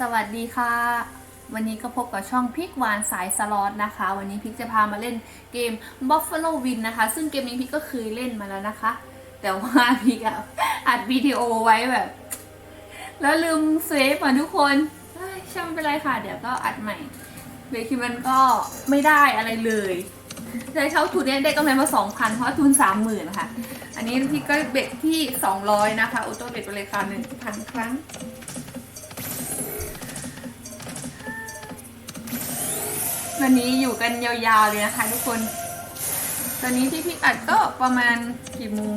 สวัสดีค่ะ วันนี้ก็พบกับช่องพิกหวานสายสล็อตนะคะ วันนี้พิกจะพามาเล่นเกม Buffalo Win นะคะ ซึ่งเกมนี้พิกก็เคยเล่นมาแล้วนะคะ แต่ว่าพิกอัดวิดีโอไว้แบบ แล้วลืมเซฟอะทุกคนช่างไม่เป็นไรค่ะ เดี๋ยวก็อัดใหม่เบคิมันก็ไม่ได้อะไรเลยได้เช่าทุนเนี้ยได้กำไรมาสองพันเพราะทุนสามหมื่นค่ะ อันนี้พี่ก็เบ็ดที่สองร้อยนะคะออโต้เบ็ดไปเลยค่ะหนึ่งพันครั้ง วันนี้อยู่กันยาวๆเลยนะคะทุกคนตอนนี้ที่พี่อัดก็ประมาณกี่โมง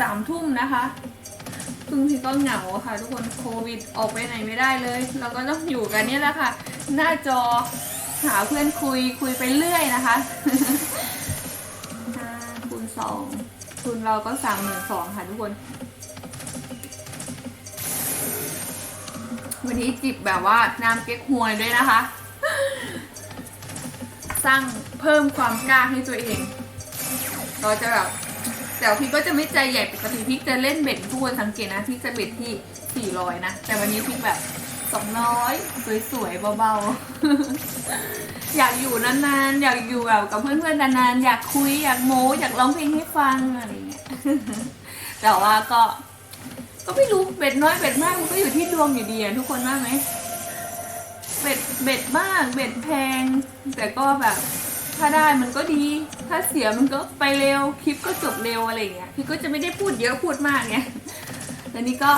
สามทุ่มนะคะซึ่งพี่ก็เหงาค่ะ ทุกคนโควิดออกไปไหนไม่ได้เลย เราก็ต้องอยู่กันเนี่ยแหละค่ะ หน้าจอหาเพื่อนคุยคุยไปเรื่อยนะคะห้าคูณสองคูณเราก็สามหมื่นสองค่ะทุกคน วันนี้จิบแบบว่าน้ำเก๊กฮวยด้วยนะคะ ร้างเพิ่มความกล้าให้ตัวเอง เราจะแบบแต่พี่ก็จะไม่ใจใหญ่ปกติพี่จะเล่นเบ็ดทุกคนสังเกตนะพี่จะเบ็ดที่ 400 นะ แต่วันนี้พี่แบบ 200 สวยๆเบาๆ อยากอยู่นานๆ อยากอยู่แบบกับเพื่อนๆนานๆ อยากคุยอยากโม้อยากร้องเพลงให้ฟังอะไรเงี้ยแต่ว่าก็ ก็ไม่รู้เบ็ดน้อยเบ็ดมากมันก็อยู่ที่ดวงอยู่ดีอะทุกคนว่าไหม เบ็ดเบ็ดมากเบ็ดแพง แต่ก็แบบถ้าได้มันก็ดี ถ้าเสียมันก็ไปเร็วคลิปก็จบเร็วอะไรเงี้ยพี่ก็จะไม่ได้พูดเยอะพูดมากไงแต่นี้ก็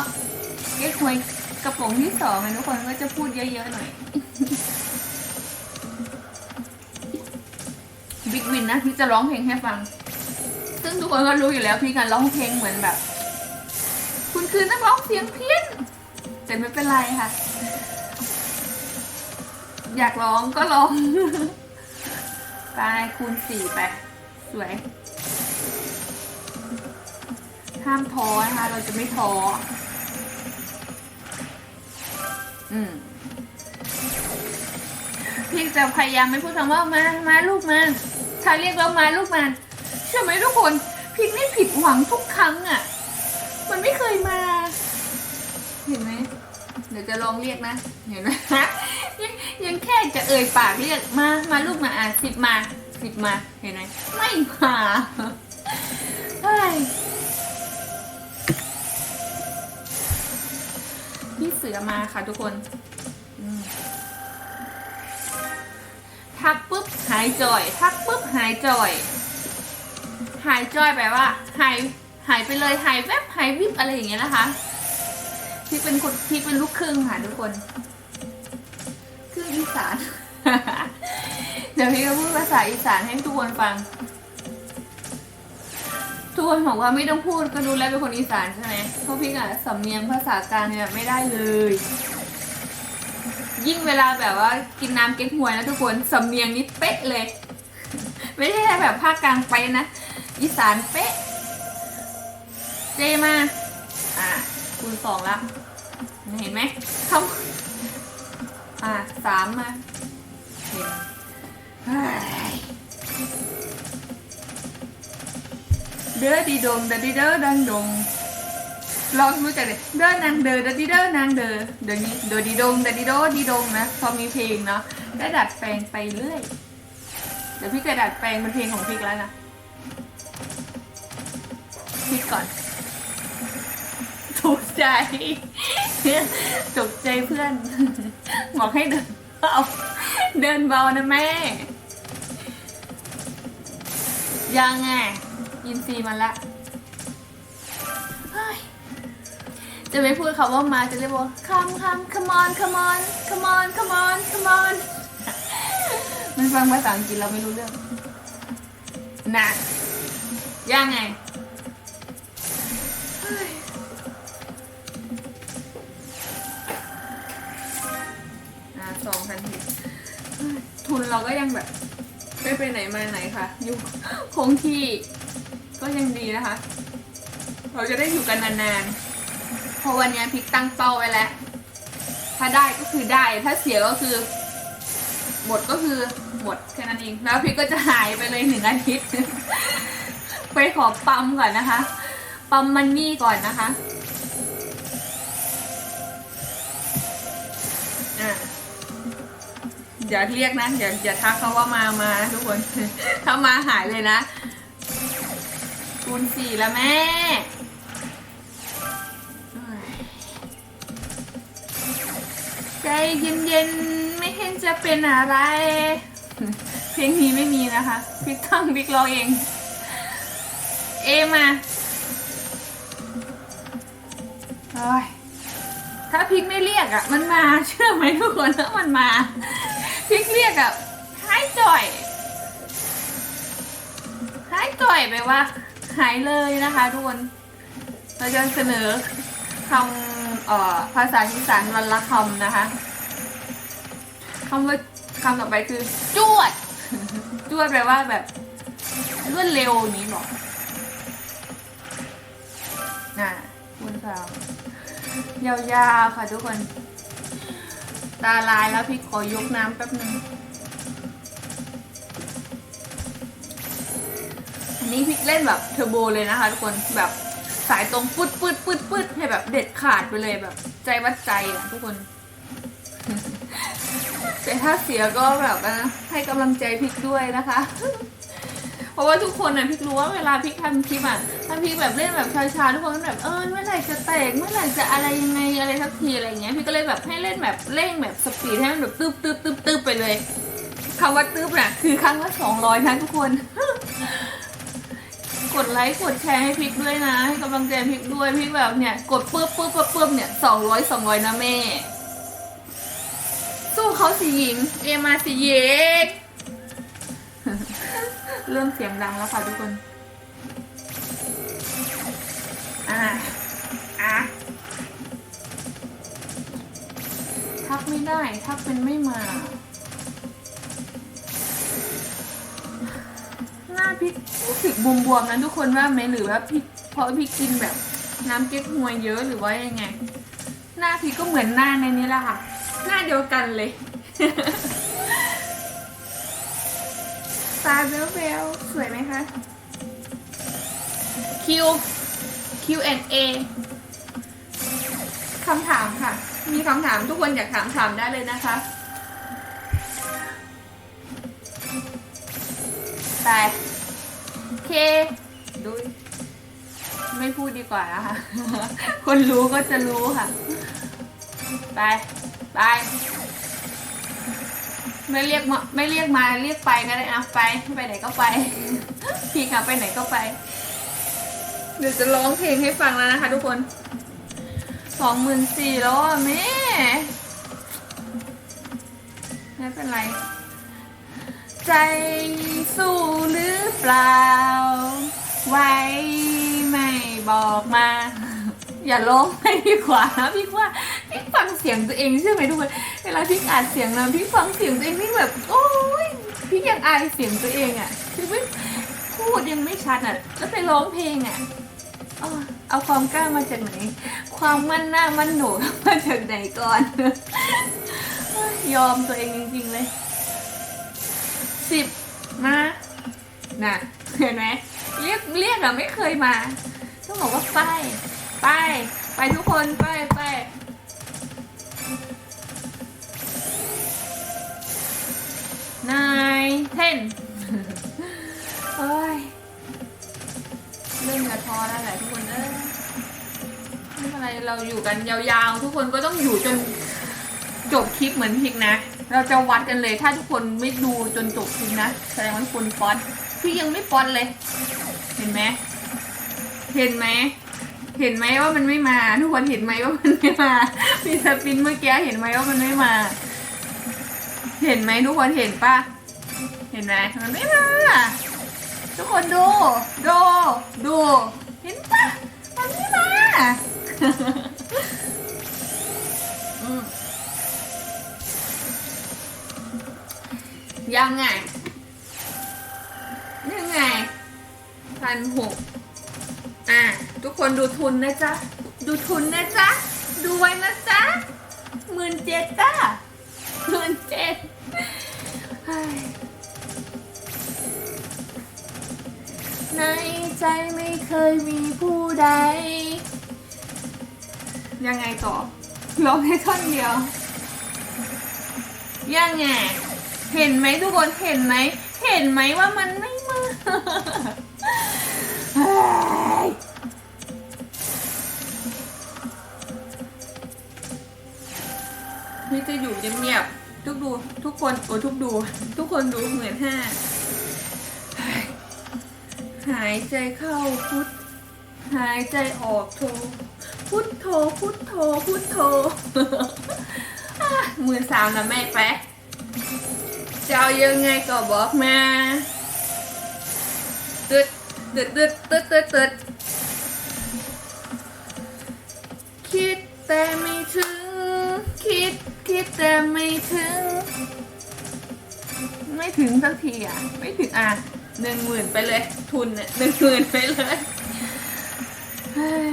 เก๊กฮวยกระป๋องที่สองอะทุกคนก็จะพูดเยอะๆหน่อยบิ๊กวินนะพี่จะร้องเพลงให้ฟัง ซึ่งทุกคนก็รู้อยู่แล้วพี่การร้องเพลงเหมือนแบบ คุณคือนักร้องเสียงเพี้ยนแต่ไม่เป็นไรค่ะ อยากร้องก็ร้อง ไปคูณสี่ไป สวย ห้ามท้อนะคะ เราจะไม่ท้อ อืมพี่จะพยายามไม่พูดคำว่ามา มาลูกมาถ้าเรียกว่ามาลูกมาเชื่อไหมทุกคนพี่นี่ผิดหวังทุกครั้งอะ่ะ มันไม่เคยมา เห็นไหม เดี๋ยวจะลองเรียกนะ เห็นไหมยังยังแค่จะเอ่ยปากเรียกมา มาลูกมาอะสิบมาสิบมา เห็นไหมไม่มาเฮ้ยพี่เสือมาค่ะทุกคนทักปุ๊บหายจ่อย ทักปุ๊บหายจ่อย หายจ่อยแปลว่า หายหายไปเลยหายแวบหายวิบอะไรอย่างเงี้ยนะคะ พี่เป็นคนพี่เป็นลูกครึ่งค่ะทุกคนครึ่งอีสาน เดี๋ยวพี่จะพูดภาษาอีสานให้ทุกคนฟัง ทุกคนบอกว่าไม่ต้องพูดก็รู้แล้วเป็นคนอีสานใช่ไหมเพราะพี่อะสำเนียงภาษากลางเนี่ยไม่ได้เลย ยิ่งเวลาแบบว่ากินน้ำเก๊กฮวยนะทุกคนสำเนียงนี้เป๊ะเลย ไม่ใช่แค่แบบภาคกลางไปนะ อีสานเป๊ะ เจมาอะ คูณสองละ เห็นไหมเขาอะสามมาเห็นเด้อดีดงเด้อดีเด้อดังดงลองรู้จักเลยเด้อนางเด้อเด้อดีเด้อนางเด้อเดี๋ยวนี้เด้อดีดงเด้อดีโดดีดงนะพอมีเพลงเนาะก็ดัดแปลงไปเรื่อยเดี๋ยวพี่จะดัดแปลงเป็นเพลงของพี่แล้วนะพี่ก่อน ถูกใจถูกใจเพื่อนบอกให้เดินเบาเดินเบานะแม่ ยังไงยินซีมาละเฮ้ยจะไม่พูดคำว่ามาจะเรียกว่าคำคำ come on come on come on come on come on มันฟังภาษาอังกฤษเราไม่รู้เรื่องนะยังไง สองพันทีทุนเราก็ยังแบบไม่ไปไหนมาไหนค่ะ อยู่คงที่ก็ยังดีนะคะ เราจะได้อยู่กันนานๆเพราะวันนี้พิกตั้งเป้าไว้แล้ว ถ้าได้ก็คือได้ ถ้าเสียก็คือ หมดก็คือหมดแค่นั้นเอง แล้วพิกก็จะหายไปเลยหนึ่งอาทิตย์ ไปขอปั๊มก่อนนะคะ ปั๊มมันนี่ก่อนนะคะ อะ อย่าเรียกนะอย่าอย่าทักเขาว่ามามาทุกคน ถ้ามาหายเลยนะ คูณสี่แล้วแม่ใจเย็นๆ ไม่เห็นจะเป็นอะไร เพลงนี้ไม่มีนะคะพิกตั้งพิกร้องเอง เอมาโอ้ยถ้าพิกไม่เรียกอะ มันมาเชื่อไหมทุกคนถ้ามันมา พริกเรียกอะหายจ่อยหายจ่อยไปว่าหายเลยนะคะทุกคนเราจะเสนอคำเอ่อภาษาอีสานวันละคำนะคะคำว่าคำต่อไปคือจวด จวดแปลว่าแบบรวดเร็วอย่างนี้หรอน่ะคุณสาวยาวๆค่ะทุกคน ตาลายแล้วพี่ขอยกน้ำแป๊บนึงอันนี้พี่เล่นแบบเทอร์โบเลยนะคะทุกคนแบบสายตรงปืดปืดปืดปืดให้แบบเด็ดขาดไปเลยแบบ ใจวัดใจอะทุกคน แต่ถ้าเสียก็แบบนะให้กำลังใจพิกด้วยนะคะ ราะว่าทุกคนน่ะพิกรู้ว่าเวลาพิกทำคลิปอะถ้าพิกแบบเล่นแบบช้าๆทุกคนก็แบบเออเมื่อไหร่จะแตกเมื่อไหร่จะอะไรยังไงอะไรสักทีอะไรอย่างเงี้ยพี่ก็เลยแบบให้เล่นแบบเร่งแบบสปีดให้มันแบบตึ๊บตึ๊บตึ๊บตึ๊บไปเลยคำว่าตึ๊บน่ะคือครั้งละสองร้อยนะทุกคน กดไลค์กดแชร์ให้พิกด้วยนะให้กำลังใจพิกด้วยพิกแบบเนี่ยกดปึ๊บปึ๊บปึ๊บปึ๊บเนี่ยสองร้อยสองร้อยนะแม่สู้เขาสิหญิงเอมาสิเยก เริ่มเสียงดังแล้วค่ะทุกคน อะอะทักไม่ได้ทักเป็นไม่มา หน้าพริกรู้สึกบวมๆนะทุกคนว่าไหมหรือว่าพริกเพราะพริกกินแบบน้ำเก๊กฮวยเยอะหรือว่ายังไง หน้าพริกก็เหมือนหน้าในนี้แหละค่ะ หน้าเดียวกันเลย ตาเบลเบลสวยไหมคะ Q Q&A คำถามค่ะ มีคำถามทุกคนอยากถามถามได้เลยนะคะแต่เคดูไม่พูดดีกว่านะคะ คนรู้ก็จะรู้ค่ะ ไป ไป ไม่เรียกมาไม่เรียกมาเรียกไปก็ได้อะไปไปไหนก็ไป พี่ค่ะไปไหนก็ไป เดี๋ยวจะร้องเพลงให้ฟังแล้วนะคะ ทุกคนสองหมื่นสี่แล้วอะแม่ไม่เป็นไร ใจสู้หรือเปล่า ไว้ไม่บอกมา อย่าร้องให้ดีกว่านะพี่ว่า พี่ฟังเสียงตัวเองใช่ไหมทุกคนเวลาพี่อ่านเสียงนะพี่ฟังเสียงตัวเองพี่แบบโอ้ยพี่ยังอายเสียงตัวเองอะพี่ไม่พูดยังไม่ชัดอะแล้วไปร้องเพลงอะเอาเอาความกล้ามาจากไหน ความมั่นหน้ามั่นหนูมาจากไหนก่อน ยอมตัวเองจริงๆเลยสิบมาน่ะเห็นไหมเรียกเรียกอะไม่เคยมาต้องบอกว่าไป ไป ไปทุกคนไปไป นเฮ้ยเริ่มจะท้อแล้วแหละทุกคนเอ้ยไม่เป็นไรเราอยู่กันยาวๆ ทุกคนก็ต้องอยู่จนจบคลิปเหมือนพิกนะ เราจะวัดกันเลยถ้าทุกคนไม่ดูจนจบคลิปนะแสดงว่าคนป๊อนพี่ยังไม่ป๊อนเลย เห็นไหมเห็นไหมเห็นไหมว่ามันไม่มา ทุกคนเห็นไหมว่ามันไม่มามีสปินเมื่อกี้เห็นไหมว่ามันไม่มา เห็นไหมทุกคนเห็นปะ เห็นไหมมันไม่มาทุกคนดู ดู ดู เห็นปะมันไม่มาอยังไง ยังไงพันหกอะ ทุกคนดูทุนนะจ๊ะ ดูทุนนะจ๊ะ ดูไว้นะจ๊ะหมื่นเจ็ดจ้ะหมื่นเจ็ด ใจไม่เคยมีผู้ใด ยังไงต่อร้องให้ท่อนเดียว ยังไง เห็นไหมทุกคนเห็นไหม เห็นไหมว่ามันไม่มาเฮ้ยนี่จะอยู่เงียบๆทุกดูทุกคนโอ้ทุกดู ทุกคนดูเหมือนห้า หายใจเข้าพุทหายใจออกโท พุทโธพุทโธพุทโธอะมือสามนะแม่แป๊ะจะเอายังไงก็บอกมาตึดตึดตึดตึดตึดตึดคิดแต่ไม่ถึง คิดคิดแต่ไม่ถึง ไม่ถึงสักทีอะ ไม่ถึงอะ หนึ่งหมื่นไปเลย ทุนเนี่ยหนึ่งหมื่นไปเลยเฮ้ย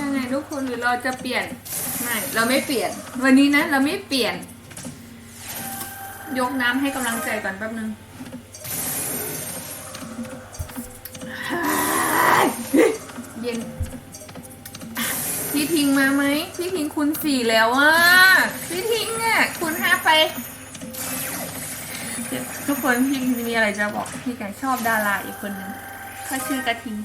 ยังไงทุกคนหรือเราจะเปลี่ยนไม่เราไม่เปลี่ยน วันนี้นะ เราไม่เปลี่ยน ยกน้ำให้กำลังใจก่อนแป๊บนึง พี่ทิงมาไหมพี่ทิงคุณสี่แล้วอะพี่ทิงเนี่ยคุณห้าไป ทุกคนพี่มีอะไรจะบอกพี่แกชอบดาราอีกคนนึงเขาชื่อกระทิง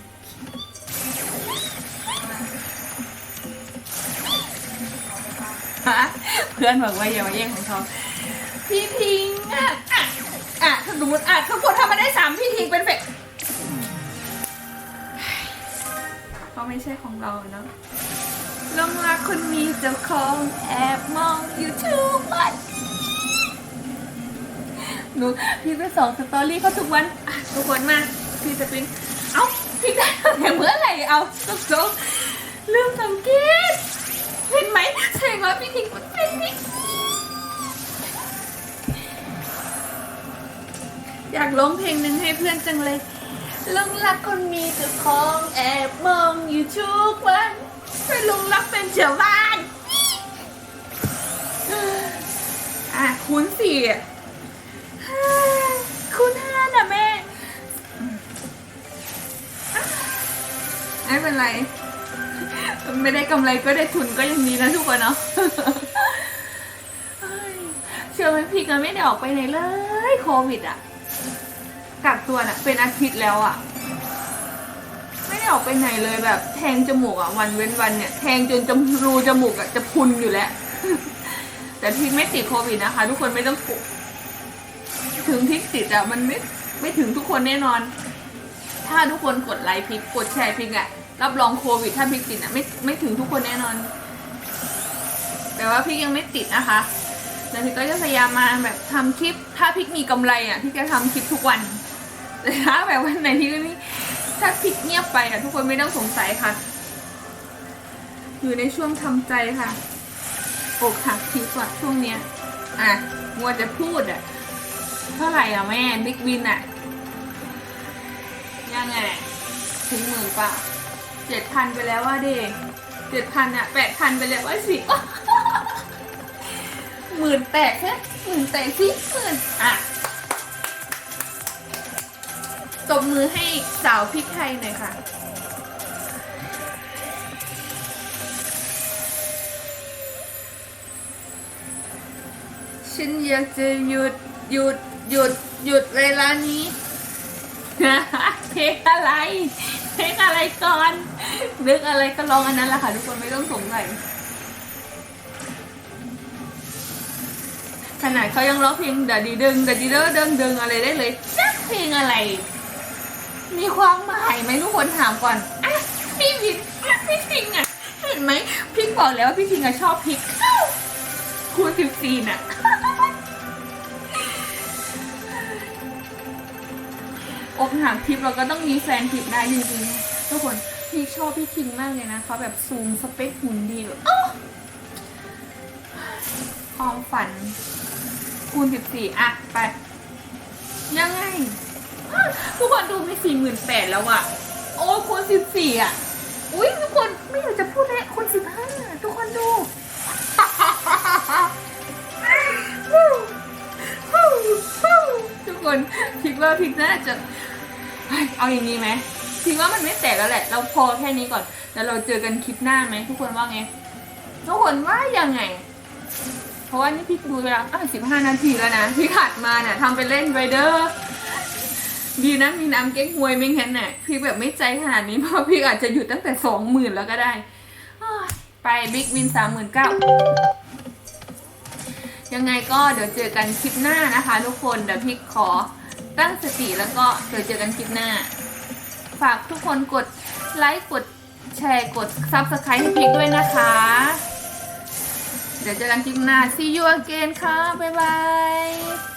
เพื่อนบอกว่าอย่ามาแย่งของเขาพี่ทิงอะอะอะถ้าสมมติอะทุกคนถ้ามาได้สามพี่ทิงเป็นเฟกเขาไม่ใช่ของเราเนาะ คนมีเจ้าของแอบมองอยู่ทุกวันหนูพี่ไปส่องสตอรี่เขาทุกวันอะทุกวันมาพี่จะเป็นเอ้าพี่ได้แต่เมื่อไหร่เอาตกๆลืมสังเกตเห็นไหมแสดงว่าพี่ทิ้งมันเป็นพี่อยากร้องเพลงหนึ่งให้เพื่อนจังเลยลงรักคนมีเจ้าของแอบมองอยู่ทุกวัน ลุงรักเป็นเจ้าบ้านอะคูณสี่คูณห้านะแม่ไม่เป็นไร ไม่ได้กำไรก็ได้ทุนก็ยังดีนะทุกคนเนาะเชื่อไหมพี่ก็ไม่ได้ออกไปไหนเลย โควิดอะกักตัวน่ะ เป็นอาทิตย์แล้วอะไม่ได้ ออกไปไหนเลยแบบ แทงจมูกอะวันเว้นวันเนี่ยแทงจนจมูกรูจมูกอะจะพุนอยู่แล้ว แต่พี่ไม่ติดโควิดนะคะ ทุกคนไม่ต้องกลัวถึงที่ติดอะมันไม่ไม่ถึงทุกคนแน่นอน ถ้าทุกคนกดไลค์พิกกดแชร์พิกอะรับรองโควิด ถ้าพิกติดอะไม่ไม่ถึงทุกคนแน่นอน แต่ว่าพี่ยังไม่ติดนะคะแล้วพี่ก็จะพยายามมาแบบทำคลิป ถ้าพี่มีกำไรอะพี่จะทำคลิปทุกวันแต่ถ้าแบบวันไหนที่ไม่ ถ้าพิกเงียบไปอะทุกคนไม่ต้องสงสัยค่ะ อยู่ในช่วงทำใจค่ะ อกหักทีกว่าช่วงเนี้ย อะมัวจะพูดอะเท่าไหร่อะแม่บิ๊กวินอะยังไงถึงหมื่นป่ะเจ็ดพันไปแล้วว่าเด็กเจ็ดพันอะแปดพันไปแล้วว่าสิหมื่นแปดแค่หมื่นแปดสิหมื่นอะ ตบมือให้สาวพริกไทยหน่อยค่ะ ฉันอยากจะหยุดหยุดหยุดหยุดเวลานี้ เพลงอะไร เพลงอะไรก่อนนึกอะไรก็ร้องอันนั้นแหละค่ะ ทุกคนไม่ต้องสงสัยขนาดเขายังร้องเพลงเดดีดึงเดดีเดอดึงดึงอะไรได้เลยจักเพลงอะไร มีความหมายไหมทุกคนถามก่อนอะพี่พิงพี่พิงอะเห็นไหมพี่บอกแล้วว่าพี่พิงอะชอบพริกคูณสิบสี่น่ะอกหักทิปเราก็ต้องมีแฟนทิปได้จริงๆทุกคนพี่ชอบพี่คิงมากเลยนะเขาแบบซูมสเปคหุ่นดีแบบความฝันคูณสิบสี่อะไปยังไง ทุกคนดูมีสี่หมื่นแปดแล้วอะโอ้คูณสิบสี่อะอุ้ยทุกคนไม่อยากจะพูดเลยคูณสิบห้าทุกคนดูทุกคนคิดว่าพิกน่าจะเอาอย่างนี้ไหมพิกว่ามันไม่แตกแล้วแหละ เราพอแค่นี้ก่อน แล้วเราเจอกันคลิปหน้าไหมทุกคนว่าไง ทุกคนว่ายังไง เพราะว่านี่พี่ดูเวลาอ้าวสิบห้านาทีแล้วนะพี่ขัดมาเนี่ยทำไปเล่นไรเดอร์ ดีนะมีน้ำเก๊กฮวยไม่งั้นน่ะพี่แบบไม่ใจขนาดนี้เพราะพี่อาจจะหยุดตั้งแต่สองหมื่นแล้วก็ได้ ไปบิ๊กวินสามหมื่นเก้ายังไงก็เดี๋ยวเจอกันคลิปหน้านะคะ ทุกคนเดี๋ยวพี่ขอตั้งสติแล้วก็เดี๋ยวเจอกันคลิปหน้า ฝากทุกคนกดไลค์กดแชร์กด Subscribe ให้พิกด้วยนะคะ เดี๋ยวเจอกันคลิปหน้า see you again ค่ะ บ๊ายบาย